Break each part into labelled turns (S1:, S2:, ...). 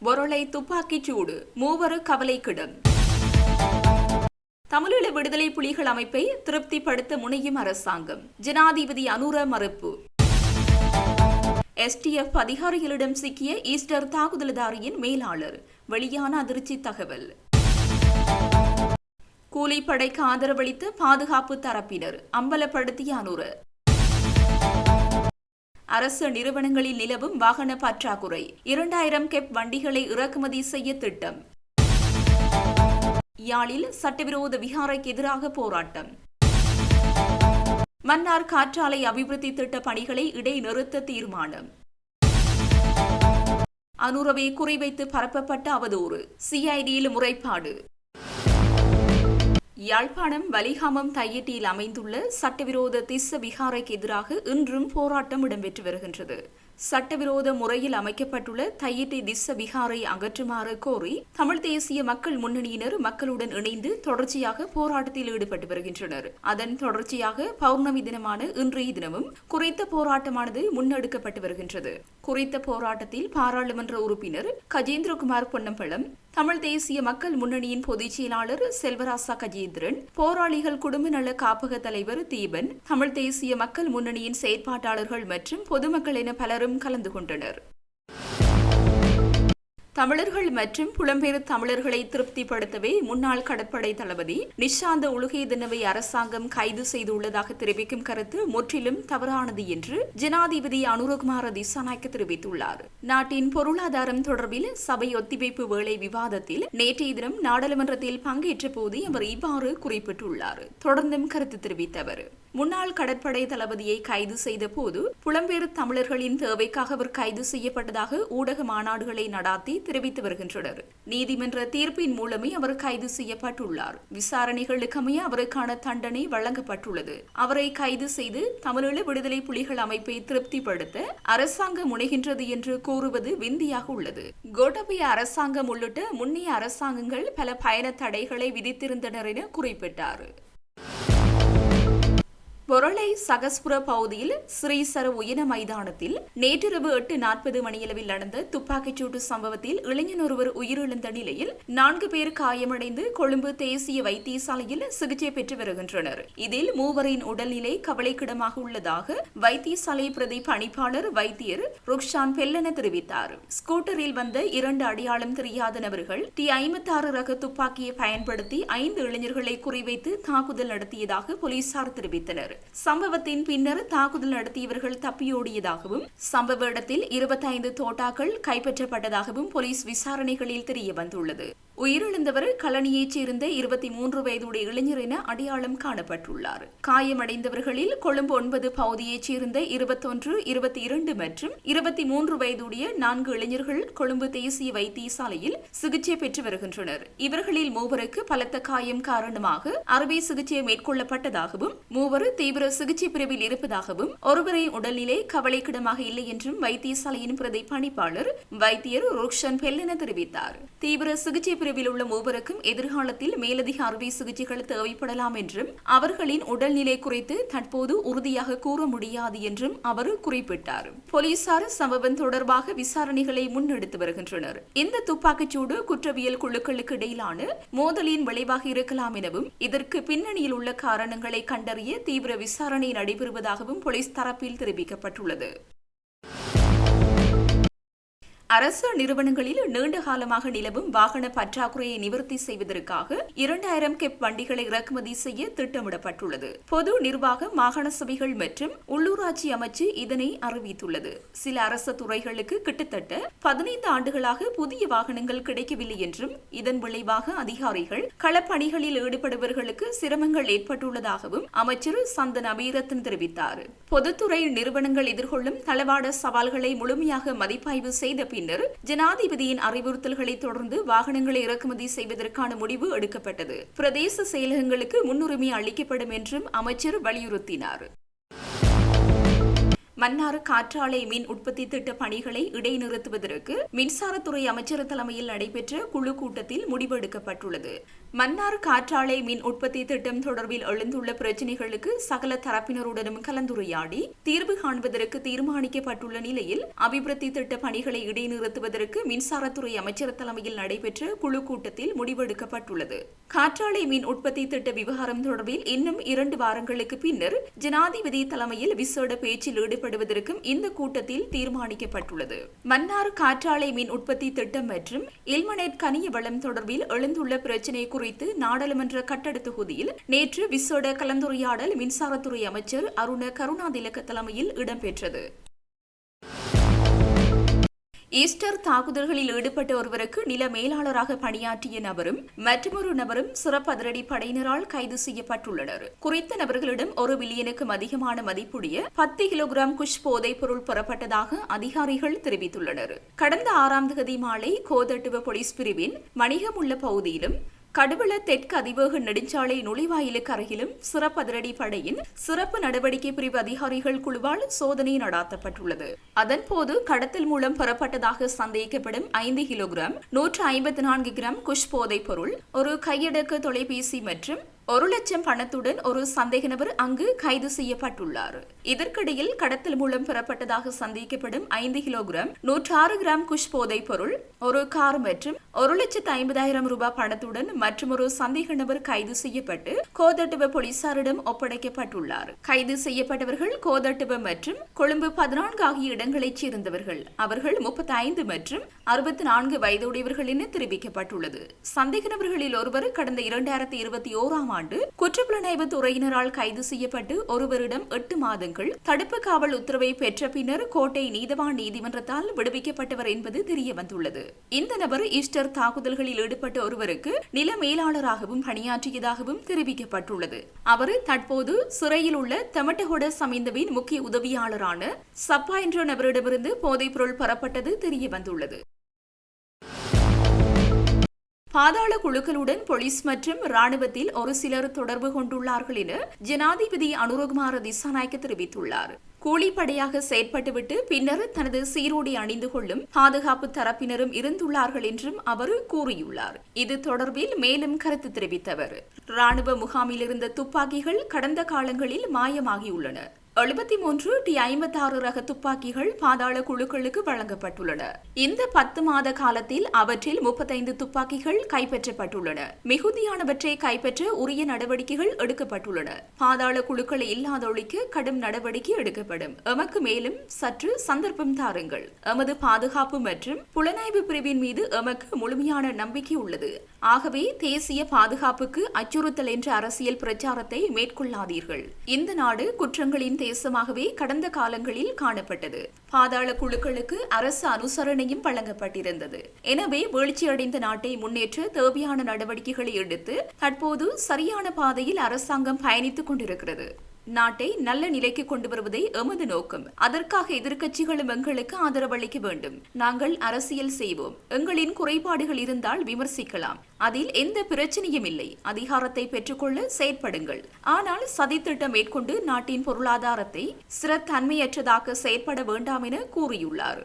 S1: பொருளை துப்பாக்கிச் சூடு மூவரு கவலைக்கிடம் தமிழீழ விடுதலை புலிகள் அமைப்பை திருப்திப்படுத்த முனையும் அரசாங்கம். ஜனாதிபதி அனுர மறுப்பு. எஸ்டிஎஃப் அதிகாரிகளிடம் சிக்கிய ஈஸ்டர் தாக்குதல்தாரியின் மேலாளர். வெளியான அதிர்ச்சி தகவல். கூலிப்படைக்கு ஆதரவளித்த பாதுகாப்பு தரப்பினர் அம்பலப்படுத்திய அனுர. அரசு நிறுவனங்களில் நிலவும் வாகன பற்றாக்குறை. இரண்டாயிரம் கெப் வண்டிகளை இறக்குமதி செய்ய திட்டம். யாழில் சட்டவிரோத விகாரைக்கு எதிராக போராட்டம். மன்னார் காற்றாலை அபிவிருத்தி திட்ட பணிகளை இடைநிறுத்த தீர்மானம். அனுரவை குறிவைத்து பரப்பப்பட்ட அவதூறு. சிஐடியில் முறைப்பாடு. யாழ்ப்பாணம் வலிகாமம் தையிட்டியில் அமைந்துள்ள சட்டவிரோத திஸ்ஸ விகாரைக்கு எதிராக இன்றும் போராட்டம் இடம்பெற்று வருகின்றது. சட்டவிரோத முறையில் அமைக்கப்பட்டுள்ள தையிட்டி திஸ்ஸ விகாரை அகற்றுமாறு கோரி தமிழ் தேசிய மக்கள் முன்னணியினர் மக்களுடன் இணைந்து தொடர்ச்சியாக போராட்டத்தில் ஈடுபட்டு வருகின்றனர். அதன் தொடர்ச்சியாக பௌர்ணமி தினமான இன்றைய தினமும் குறித்த போராட்டமானது முன்னெடுக்கப்பட்டு வருகின்றது. குறித்த போராட்டத்தில் பாராளுமன்ற உறுப்பினர் கஜேந்திரகுமார் பொன்னம்பலம் தமிழ் தேசிய மக்கள் முன்னணியின் பொதுச் செயலாளர் செல்வராசா கஜேந்திரன் போராளிகள் குடும்ப நல காப்பக தலைவர் தீபன் தமிழ் தேசிய மக்கள் முன்னணியின் செயற்பாட்டாளர்கள் மற்றும் பொதுமக்கள் என பலரும் கலந்து கொண்டனர். தமிழர்கள் மற்றும் புலம்பெயர் தமிழர்களை திருப்திப்படுத்தவே முன்னாள் கடற்படை தளபதி நிஷாந்த உலுகேதனவை அரசாங்கம் கைது செய்துள்ளதாக தெரிவிக்கும் கருத்து முற்றிலும் தவறானது என்று ஜனாதிபதி அனுரகுமார திசாநாயக்க தெரிவித்துள்ளார். நாட்டின் பொருளாதாரம் தொடர்பில் சபை ஒத்திவைப்பு வேலை விவாதத்தில் நேற்றைய தினம் நாடாளுமன்றத்தில் பங்கேற்ற போது அவர் இவ்வாறு குறிப்பிட்டுள்ளார். தொடர்ந்தும் கருத்து தெரிவித்தவர். முன்னாள் கடற்படை தளபதியை கைது செய்த போது புலம்பெயர் தமிழர்களின் தேவைக்காக அவர் கைது செய்யப்பட்டதாக ஊடக மாநாடுகளை நடாத்தி தெரிவித்து வருகின்றனர். நீதிமன்ற தீர்ப்பின் மூலமே அவர் கைது செய்யப்பட்டுள்ளார். விசாரணைகளுக்கமைய அவருக்கான தண்டனை வழங்கப்பட்டுள்ளது. அவரை கைது செய்து தமிழீழ விடுதலை புலிகள் அமைப்பை திருப்திப்படுத்த அரசாங்கம் முனைகின்றது என்று கூறுவது விந்தியாக உள்ளது. கோட்டபய அரசாங்கம் உள்ளிட்ட முன்னைய அரசாங்கங்கள் பல பயண தடைகளை விதித்திருந்தனர் என குறிப்பிட்டார். பொருளை சகஸ்புர பகுதியில் ஸ்ரீசர உயின மைதானத்தில் நேற்றிரவு எட்டு நாற்பது மணியளவில் நடந்த துப்பாக்கிச்சூட்டு சம்பவத்தில் இளைஞன் ஒருவர் உயிரிழந்த நிலையில் நான்கு பேர் காயமடைந்து கொழும்பு தேசிய வைத்தியசாலையில் சிகிச்சை பெற்று வருகின்றனர். இதில் மூவரின் உடல்நிலை கவலைக்கிடமாக உள்ளதாக வைத்தியசாலை பிரதி பணிப்பாளர் வைத்தியர் ருக்ஷான் பெல்லன தெரிவித்தார். ஸ்கூட்டரில் வந்த இரண்டு அடையாளம் தெரியாத நபர்கள் டி ஐம்பத்தாறு ரக துப்பாக்கியை பயன்படுத்தி ஐந்து இளைஞர்களை குறிவைத்து தாக்குதல் நடத்தியதாக போலீசார் தெரிவித்தனர். சம்பவத்தின் பின்னர் தாக்குதல் நடத்தியவர்கள் தப்பியோடியதாகவும் சம்பவ இடத்தில் இருபத்தைந்து தோட்டாக்கள் கைப்பற்றப்பட்டதாகவும் போலீஸ் விசாரணைகளில் தெரிய வந்துள்ளது உயிரிழந்தவர் கலனியைச் சேர்ந்த இருபத்தி மூன்று வயதுடைய இளைஞர் என அடையாளம் காணப்பட்டுள்ளார். காயமடைந்தவர்களில் கொழும்பு ஒன்பது பகுதியைச் சேர்ந்த இருபத்தொன்று இருபத்தி இரண்டு மற்றும் இருபத்தி மூன்று வயதுடைய நான்கு இளைஞர்கள் கொழும்பு தேசிய வைத்தியசாலையில் சிகிச்சை பெற்று வருகின்றனர். இவர்களில் மூவருக்கு பலத்த காயம் காரணமாக அறுவை சிகிச்சை மேற்கொள்ளப்பட்டதாகவும் மூவர் தீவிர சிகிச்சை பிரிவில் இருப்பதாகவும் ஒருவரின் உடல்நிலை கவலைக்கிடமாக இல்லை என்றும் வைத்தியசாலையின் பிரதி பணிப்பாளர் வைத்தியர் ருக்ஷன் பெல்லென தெரிவித்தார். தீவிர சிகிச்சை பிரிவில் உள்ள மூவருக்கும் எதிர்காலத்தில் மேலதிக அறுவை சிகிச்சைகள் தேவைப்படலாம் என்றும் அவர்களின் உடல்நிலை குறித்து தற்போது உறுதியாக கூற முடியாது என்றும் அவர் குறிப்பிட்டார். போலீசார் சம்பவம் தொடர்பாக விசாரணைகளை முன்னெடுத்து வருகின்றனர். இந்த துப்பாக்கிச்சூடு குற்றவியல் குழுக்களுக்கு இடையிலான மோதலின் விளைவாக இருக்கலாம் எனவும் இதற்கு பின்னணியில் உள்ள காரணங்களை கண்டறிய தீவிர விசாரணை நடைபெறுவதாகவும் போலீஸ் தரப்பில் தெரிவிக்கப்பட்டுள்ளது. அரசு நிறுவனங்களில் நீண்ட காலமாக நிலவும் வாகன பற்றாக்குறையை நிவர்த்தி செய்வதற்காக இரண்டாயிரம் கெப் வண்டிகளை இறக்குமதி செய்ய திட்டமிடப்பட்டுள்ளது. பொது நிர்வாக மாகாண சபைகள் மற்றும் உள்ளூராட்சி அமைச்சு இதனை அறிவித்துள்ளது. சில அரசு துறைகளுக்கு கிட்டத்தட்ட பதினைந்து ஆண்டுகளாக புதிய வாகனங்கள் கிடைக்கவில்லை என்றும் இதன் விளைவாக அதிகாரிகள் களப்பணிகளில் ஈடுபடுபவர்களுக்கு சிரமங்கள் ஏற்பட்டுள்ளதாகவும் அமைச்சர் சந்தன் அபீரத்தன் தெரிவித்தார். பொதுத்துறை நிறுவனங்கள் எதிர்கொள்ளும் தளவாட சவால்களை முழுமையாக மதிப்பாய்வு செய்த பின்னர் ஜனாதிபதியின் அறிவுறுத்தல்களை தொடர்ந்து வாகனங்களை இறக்குமதி செய்வதற்கான முடிவு எடுக்கப்பட்டது. பிரதேச செயலகங்களுக்கு முன்னுரிமை அளிக்கப்படும் என்றும் அமைச்சர் வலியுறுத்தினார். மன்னார் காற்றாலை மின் உற்பத்தி திட்ட பணிகளை இடைநிறுத்துவதற்கு மின்சாரத்துறை அமைச்சர் தலைமையில் நடைபெற்ற குழு கூட்டத்தில் முடிவெடுக்கப்பட்டுள்ளது மன்னார் காற்றாலை மின் உற்பத்தி திட்டம் தொடர்பில் எழுந்துள்ள பிரச்சினைகளுக்கு சகல தரப்பினருடனும் கலந்துரையாடி தீர்வு காண்பதற்கு தீர்மானிக்கப்பட்டுள்ள நிலையில் அபிவிருத்தி திட்ட பணிகளை இடைநிறுத்துவதற்கு மின்சாரத்துறை அமைச்சர் தலைமையில் நடைபெற்ற குழு கூட்டத்தில் முடிவெடுக்கப்பட்டுள்ளது. காற்றாலை மின் உற்பத்தி திட்ட விவகாரம் தொடர்பில் இன்னும் இரண்டு வாரங்களுக்கு பின்னர் ஜனாதிபதி தலைமையில் விசேட பேச்சில் ஈடுபடுவதற்கும் இந்த கூட்டத்தில் தீர்மானிக்கப்பட்டுள்ளது. மன்னார் காற்றாலை மின் உற்பத்தி திட்டம் மற்றும் இல்மனேட் கனிய வளம் தொடர்பில் எழுந்துள்ள பிரச்சினை குறித்து நாடாளுமன்ற கட்டட தொகுதியில் நேற்று விசோட கலந்துரையாடல் மின்சாரத்துறை அமைச்சர் அருண கருணாதிலக்க தலைமையில் இடம்பெற்றது. ஈஸ்டர் தாக்குதல்களில் ஈடுபட்ட ஒருவருக்கு நில மேலாளராக பணியாற்றிய நபரும் மற்றொரு நபரும் சிறப்பு அதிரடி படையினரால் கைது செய்யப்பட்டுள்ளனர். குறித்த நபர்களிடம் ஒரு மில்லியனுக்கும் அதிகமான மதிப்புடைய பத்து கிலோகிராம் குஷ் போதைப் பொருள் பெறப்பட்டதாக அதிகாரிகள் தெரிவித்துள்ளனர். கடந்த ஆறாம் தேதி மாலை கோதட்டுவ போலீஸ் பிரிவின் மணிகம் உள்ள பகுதியிலும் கடுவள தெற்கு அதிவேக நெடுஞ்சாலை நுழைவாயிலுக்கு அருகிலும் சிறப்பு அதிரடி படையின் சிறப்பு நடவடிக்கை பிரிவு அதிகாரிகள் குழுவால் சோதனை நடாத்தப்பட்டுள்ளது. அதன்போது கடத்தல் மூலம் பெறப்பட்டதாக சந்தேகிக்கப்படும் ஐந்து கிலோகிராம் நூற்று ஐம்பத்தி நான்கு கிராம் குஷ் போதைப் பொருள் ஒரு கையடக்க தொலைபேசி மற்றும் ஒரு லட்சம் பணத்துடன் ஒரு சந்தேக நபர் அங்கு கைது செய்யப்பட்டுள்ளார். இதற்கிடையில் கடத்தல் மூலம் பெறப்பட்டதாக சந்தேகிக்கப்படும் ஐந்து கிலோகிராம் நூற்றாறு கிராம் குஷ் போதைப் பொருள் ஒரு கார் மற்றும் ஒரு லட்சத்து ஐம்பதாயிரம் ரூபாய் பணத்துடன் மற்றும் ஒரு சந்தேக நபர் கைது செய்யப்பட்டு கோதட்டுவ போலீசாரிடம் ஒப்படைக்கப்பட்டுள்ளார். கைது செய்யப்பட்டவர்கள் கோதட்டுவ மற்றும் கொழும்பு பதினான்கு ஆகிய இடங்களைச் சேர்ந்தவர்கள். அவர்கள் முப்பத்தி ஐந்து மற்றும் அறுபத்தி நான்கு வயதுடையவர்கள் என தெரிவிக்கப்பட்டுள்ளது. சந்தேக நபர்களில் ஒருவர் கடந்த இரண்டாயிரத்தி இருபத்தி ஓராம் ஆண்டு குற்றப்புலனாய்வு துறையினரால் கைது செய்யப்பட்டு ஒருவரிடம் எட்டு மாதங்கள் தடுப்பு காவல் உத்தரவை பெற்ற பின்னர் கோட்டை நீதவான் நீதிமன்றத்தால் விடுவிக்கப்பட்டவர் என்பது தெரியவந்துள்ளது இந்த நபர் ஈஸ்டர் தாக்குதல்களில் ஈடுபட்ட ஒருவருக்கு நில மேலாளராகவும் பணியாற்றியதாகவும் தெரிவிக்கப்பட்டுள்ளது. அவர் தற்போது சிறையில் உள்ள தெமட்டகொட சமைந்தவின் முக்கிய உதவியாளரான சப்பா என்ற நபரிடமிருந்து போதைப்பொருள் பெறப்பட்டது தெரியவந்துள்ளது பாதாள குழுக்களுடன் போலீஸ் மற்றும் ராணுவத்தில் ஒரு சிலர் தொடர்பு கொண்டுள்ளார்கள் என ஜனாதிபதி அனுரகுமார திசாநாயக்க தெரிவித்துள்ளார். கூலிப்படையாக செயற்பட்டுவிட்டு பின்னர் தனது சீரோடி அணிந்து கொள்ளும் பாதுகாப்பு தரப்பினரும் இருந்துள்ளார்கள் என்றும் அவர் கூறியுள்ளார். இது தொடர்பில் மேலும் கருத்து தெரிவித்தவர். ராணுவ முகாமில் இருந்த துப்பாக்கிகள் கடந்த காலங்களில் மாயமாகியுள்ளன. எழுபத்தி மூன்று டி ஐம்பத்தாறு ரக துப்பாக்கிகள் பாதாள குழுக்களுக்கு வழங்கப்பட்டுள்ளன. இந்த பத்து மாத காலத்தில் அவற்றில் முப்பத்தைந்து துப்பாக்கிகள் கைப்பற்றப்பட்டுள்ளன. மிகுதியானவற்றை கைப்பற்ற உரிய நடவடிக்கைகள் எடுக்கப்பட்டுள்ளன. பாதாள குழுக்களை இல்லாதொழிக்க கடும் நடவடிக்கை எடுக்கப்படும். எமக்கு மேலும் சற்று சந்தர்ப்பம் தாருங்கள். எமது பாதுகாப்பு மற்றும் புலனாய்வு பிரிவின் மீது எமக்கு முழுமையான நம்பிக்கை உள்ளது. ஆகவே தேசிய பாதுகாப்புக்கு அச்சுறுத்தல் என்ற அரசியல் பிரச்சாரத்தை மேற்கொள்ளாதீர்கள். இந்த நாடு குற்றங்களின் தேசமாகவே கடந்த காலங்களில் காணப்பட்டது. பாதாள குழுக்களுக்கு அரசு அனுசரணையும் வழங்கப்பட்டிருந்தது. எனவே வீழ்ச்சியடைந்த நாட்டை முன்னேற்ற தேவையான நடவடிக்கைகளை எடுத்து தற்போது சரியான பாதையில் அரசாங்கம் பயணித்துக் கொண்டிருக்கிறது. நாட்டை நல்ல நிலைக்கு கொண்டு வருவதே எமது நோக்கம். அதற்காக எதிர்க்கட்சிகளும் எங்களுக்கு ஆதரவளிக்க வேண்டும். நாங்கள் அரசியல் செய்வோம். எங்களின் குறைபாடுகள் இருந்தால் விமர்சிக்கலாம். அதில் எந்த பிரச்சனையும் இல்லை. அதிகாரத்தை பெற்றுக்கொள்ள செயற்படுங்கள். ஆனால் சதித்திட்டம் மேற்கொண்டு நாட்டின் பொருளாதாரத்தை சிறத்தன்மையற்றதாக செயற்பட வேண்டாம் என கூறியுள்ளார்.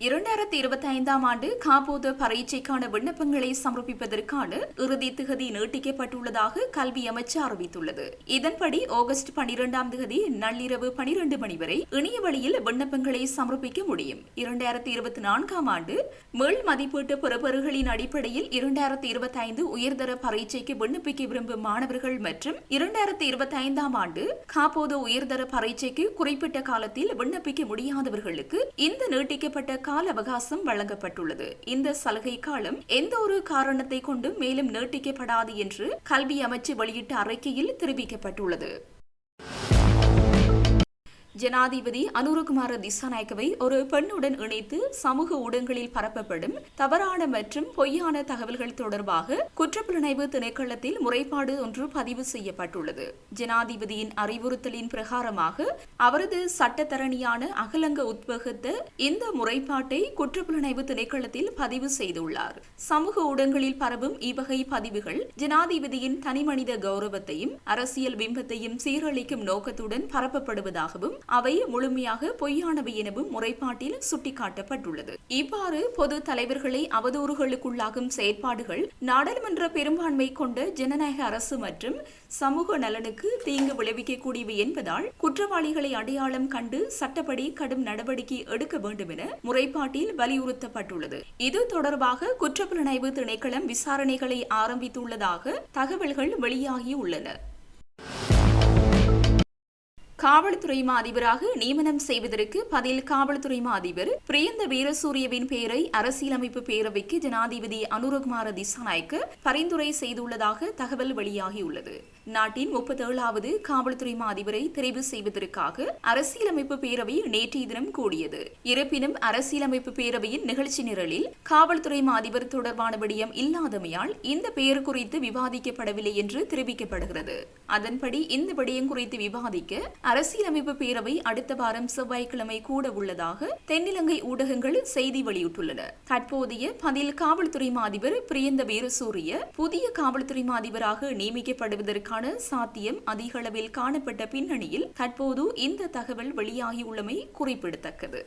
S1: இரண்டாயிரத்தி இருபத்தி ஐந்தாம் ஆண்டு காப்போத பரீட்சைக்கான விண்ணப்பங்களை சமர்ப்பிப்பதற்கான இறுதி திகதி நீட்டிக்கப்பட்டுள்ளதாக கல்வி அமைச்சு அறிவித்துள்ளது. இதன்படி ஆகஸ்ட் பனிரெண்டாம் திகதி நள்ளிரவு பனிரெண்டு மணி வரை இணைய வழியில் விண்ணப்பங்களை சமர்ப்பிக்க முடியும். இரண்டாயிரத்தி இருபத்தி நான்காம் ஆண்டு மேல் மதிப்பீட்டு பெறுபவர்களின் அடிப்படையில் இரண்டாயிரத்தி இருபத்தி ஐந்து உயர்தர பரீட்சைக்கு விண்ணப்பிக்க விரும்பும் மாணவர்கள் மற்றும் இரண்டாயிரத்தி இருபத்தி ஐந்தாம் ஆண்டு காப்போத உயர்தர பரீட்சைக்கு குறிப்பிட்ட காலத்தில் விண்ணப்பிக்க முடியாதவர்களுக்கு இந்த நீட்டிக்கப்பட்ட கால அவகாசம் வழங்கப்பட்டுள்ளது. இந்த சலுகை காலம் எந்த ஒரு காரணத்தை கொண்டும் மேலும் நீட்டிக்கப்படாது என்று கல்வி அமைச்சு வெளியிட்ட அறிக்கையில் தெரிவிக்கப்பட்டுள்ளது. ஜனாதிபதி அனுரகுமார திசாநாயக்கவை ஒரு பெண்ணுடன் இணைத்து சமூக ஊடகங்களில் பரப்பப்படும் தவறான மற்றும் பொய்யான தகவல்கள் தொடர்பாக குற்றப்புலனாய்வு திணைக்களத்தில் முறைப்பாடு ஒன்று பதிவு செய்யப்பட்டுள்ளது. ஜனாதிபதியின் அறிவுறுத்தலின் பிரகாரமாக அவரது சட்டத்தரணியான அகலங்க உத்வகத்த இந்த முறைப்பாட்டை குற்றப்புலனாய்வு திணைக்களத்தில் பதிவு செய்துள்ளார். சமூக ஊடகங்களில் பரவும் இவ்வகை பதிவுகள் ஜனாதிபதியின் தனிமனித கௌரவத்தையும் அரசியல் பிம்பத்தையும் சீரழிக்கும் நோக்கத்துடன் பரப்பப்படுவதாகவும் அவை முழுமையாக பொய்யானவை எனவும் முறைப்பாட்டில் சுட்டிக்காட்டப்பட்டுள்ளது. இவ்வாறு பொது தலைவர்களை அவதூறுகளுக்குள்ளாகும் செயற்பாடுகள் நாடாளுமன்ற பெரும்பான்மை கொண்ட ஜனநாயக அரசு மற்றும் சமூக நலனுக்கு தீங்கு விளைவிக்கக்கூடியவை என்பதால் குற்றவாளிகளை அடையாளம் கண்டு சட்டப்படி கடும் நடவடிக்கை எடுக்க வேண்டும் என முறைப்பாட்டில் வலியுறுத்தப்பட்டுள்ளது. இது தொடர்பாக குற்றப்புலனாய்வு திணைக்களம் விசாரணைகளை ஆரம்பித்துள்ளதாக தகவல்கள் வெளியாகியுள்ளன. காவல்துறை மா அதிபராக நியமனம் செய்வதற்கு பதில் காவல்துறை மா அதிபர் பிரியந்த வீரசூரியவின் பெயரை அரசியலமைப்பு பேரவைக்கு ஜனாதிபதி அனுரகுமார திசாநாயக்க பரிந்துரை செய்துள்ளதாக தகவல் வெளியாகியுள்ளது. நாட்டின் முப்பத்தேழாவது காவல்துறை மா அதிபரை தெரிவு செய்வதற்காக அரசியலமைப்பு பேரவை நேற்றைய தினம் கூடியது. இருப்பினும் அரசியலமைப்பு பேரவையின் நிகழ்ச்சி நிரலில் காவல்துறை மா அதிபர் தொடர்பான விடயம் இல்லாதமையால் இந்த பெயர் குறித்து விவாதிக்கப்படவில்லை என்று தெரிவிக்கப்படுகிறது. அதன்படி இந்த விடயம் குறித்து விவாதிக்க அரசியலமைப்பு பேரவை அடுத்த வாரம் செவ்வாய்க்கிழமை கூட உள்ளதாக தென்னிலங்கை ஊடகங்கள் செய்தி வெளியிட்டுள்ளன. தற்போதைய பதில் காவல்துறை மாதிபர் பிரியந்த வீரசூரிய புதிய காவல்துறை மாதிபராக நியமிக்கப்படுவதற்கான நியமிக்கப்படுவதற்கான சாத்தியம் அதிகளவில் காணப்பட்ட பின்னணியில் தற்போது இந்த தகவல் வெளியாகியுள்ளமை குறிப்பிடத்தக்கது.